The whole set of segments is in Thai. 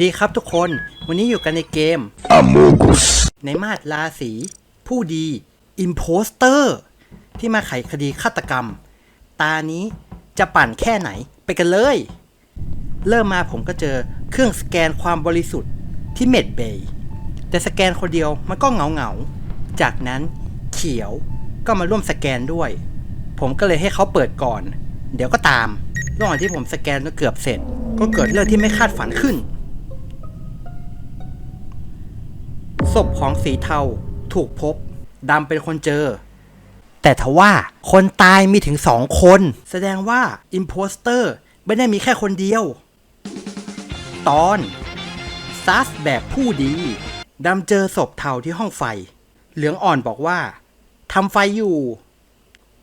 ดีครับทุกคน วันนี้อยู่กันในเกม Amogus. ในมาดราศีผู้ดี Imposter ที่มาไขคดีฆาตกรรม ตานี้จะปั่นแค่ไหนไปกันเลย เริ่มมาผมก็เจอเครื่องสแกนความบริสุทธิ์ที่เมดเบย์แต่สแกนคนเดียวมันก็เหงาเหงาๆจากนั้นเขียวก็มาร่วมสแกนด้วย ผมก็เลยให้เขาเปิดก่อน เดี๋ยวก็ตามระหว่างที่ผมสแกนจนเกือบเสร็จ ก็เกิดเรื่องที่ไม่คาดฝันขึ้น พของสีเทาถูกพบดำเป็นคนเจอ แต่ทว่าคนตายมีถึงสองคน แสดงว่าอิ p โพสเตอร์ไม่ได้มีแค่คนเดียว ตอนซัสแบบผู้ดีดำเจอศพเทาที่ห้องไฟ เหลืองอ่อนบอกว่าทำไฟอยู่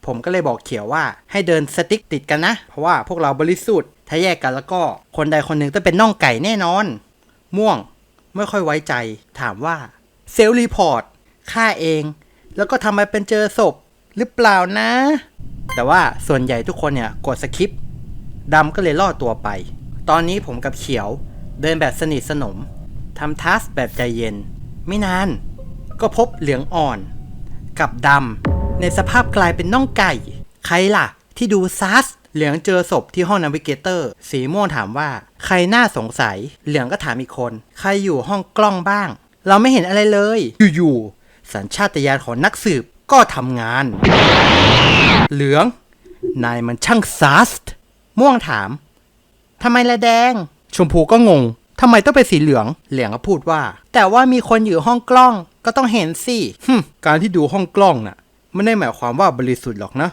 ผมก็เลยบอกเขียวว่าให้เดินสติ๊กติดกันนะ เพราะว่าพวกเราบริสุทธิ์ถ้าแยกกันแล้วก็คนใดคนหนึ่งต้องเป็นน่องไก่แน่นอน ม่วงไม่ค่อยไว้ใจ ถามว่า เซลล์รีพอร์ตฆ่าเอง แล้วก็ทำไมเป็นเจอศพหรือเปล่านะ แต่ว่าส่วนใหญ่ทุกคนเนี่ยกดสคริปดำก็เลยล่อตัวไป ตอนนี้ผมกับเขียวเดินแบบสนิทสนมทำทัสแบบใจเย็น ไม่นาน ก็พบเหลืองอ่อน กับดำในสภาพกลายเป็นน่องไก่ ใครล่ะ ที่ดูซัสเหลืองเจอศพที่ห้องนาวิเกเตอร์ สีม่วงถามว่า ใครน่าสงสัย เหลืองก็ถามอีกคน ใครอยู่ห้องกล้องบ้าง เราไม่เห็นอะไรเลย อยู่ๆสัญชาตญาณของนักสืบก็ทำงาน เหลือง นายมันช่างซัสม่วงถามทำไมละแดง ชมพูก็งงทำไมต้องเป็นสีเหลือง เหลืองก็พูดว่า แต่ว่ามีคนอยู่ห้องกล้องก็ต้องเห็นสิการที่ดูห้องกล้องน่ะไม่ได้หมายความว่าบริสุทธิ์หรอกนะ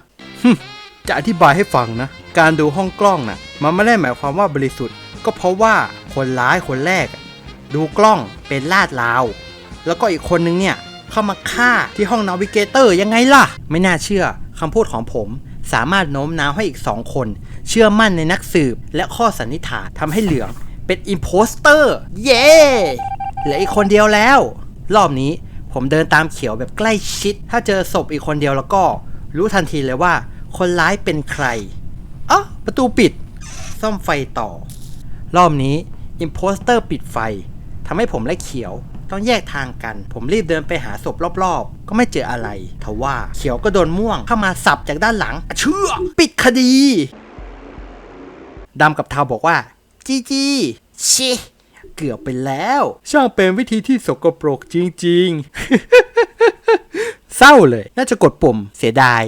จะอธิบายให้ฟังนะ การดูห้องกล้องน่ะ มันไม่ได้หมายความว่าบริสุทธิ์ ก็เพราะว่าคนร้ายคนแรก ดูกล้องเป็นลาดลาว แล้วก็อีกคนนึงเนี่ยเข้ามาฆ่าที่ห้องนาวิเกเตอร์ยังไงล่ะ ไม่น่าเชื่อคำพูดของผมสามารถโน้มน้าวให้อีกสองคน เชื่อมั่นในนักสืบ และข้อสันนิษฐานทำให้เหลืองเป็นอิ p โพสเตอร์ เย้เหลืออีกคนเดียวแล้ว รอบนี้ผมเดินตามเขียวแบบใกล้ชิด ถ้าเจอศพอีกคนเดียวแล้วก็ รู้ทันทีเลยว่า คนร้ายเป็นใครอ๋อประตูปิด ซ่อมไฟต่อ รอบนี้อิ p โพสเตอร์ปิดไฟ ทำให้ผมและเขียวต้องแยกทางกัน ผมรีบเดินไปหาศพรอบๆ ก็ไม่เจออะไรทว่าเขียวก็โดนม่วงเข้ามาสับจากด้านหลังเชื่อปิดคดีดำกับเทาบอกว่า จีจีชิเกือบไปแล้ว ช่างเป็นวิธีที่สกปรกจริงๆ เศร้าเลย น่าจะกดปุ่มเสียดาย